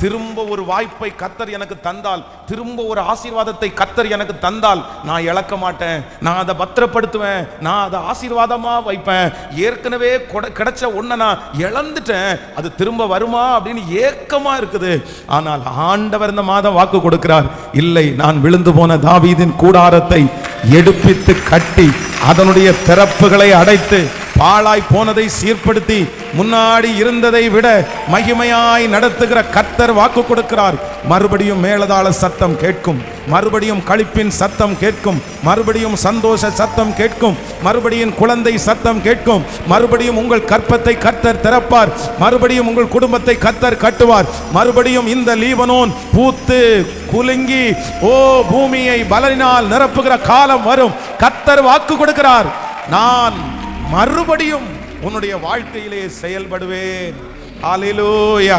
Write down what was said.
திரும்ப ஒரு வாய்ப்பை கத்தர் எனக்கு தந்தால் திரும்ப ஒரு ஆசீர்வாதத்தை கத்தர் எனக்கு தந்தால் நான் இழக்க மாட்டேன். நான் அதை பத்திரப்படுத்துவேன். நான் அதை ஆசீர்வாதமா வைப்பேன். ஏற்கனவே கொட- கிடைச்ச ஒன்றை நான் இழந்துட்டேன். அது திரும்ப வருமா அப்படின்னு ஏக்கமா இருக்குது. ஆனால் ஆண்டவர் இந்த மாதம் வாக்கு கொடுக்கிறார். இல்லை நான் விழுந்து போன தாவீதின் கூடாரத்தை எடுப்பித்து கட்டி அதனுடைய திறப்புகளை அடைத்து பாழாய் போனதை சீர்படுத்தி முன்னாடி இருந்ததை விட மகிமையாய் நடத்துகிற கர்த்தர் வாக்கு கொடுக்கிறார். மறுபடியும் மேலதாள சத்தம் கேட்கும். மறுபடியும் களிப்பின் சத்தம் கேட்கும். மறுபடியும் சந்தோஷ சத்தம் கேட்கும். மறுபடியும் குழந்தை சத்தம் கேட்கும். மறுபடியும் உங்கள் கற்பத்தை கர்த்தர் திறப்பார். மறுபடியும் உங்கள் குடும்பத்தை கர்த்தர் கட்டுவார். மறுபடியும் இந்த லீவனோன் பூத்து குலுங்கி ஓ பூமியை பலனினால் நிரப்புகிற காலம் வரும். கர்த்தர் வாக்கு கொடுக்கிறார். நான் மறுபடியும் உன்னுடைய வாழ்க்கையிலே செயல்படுவேன். ஹalleluya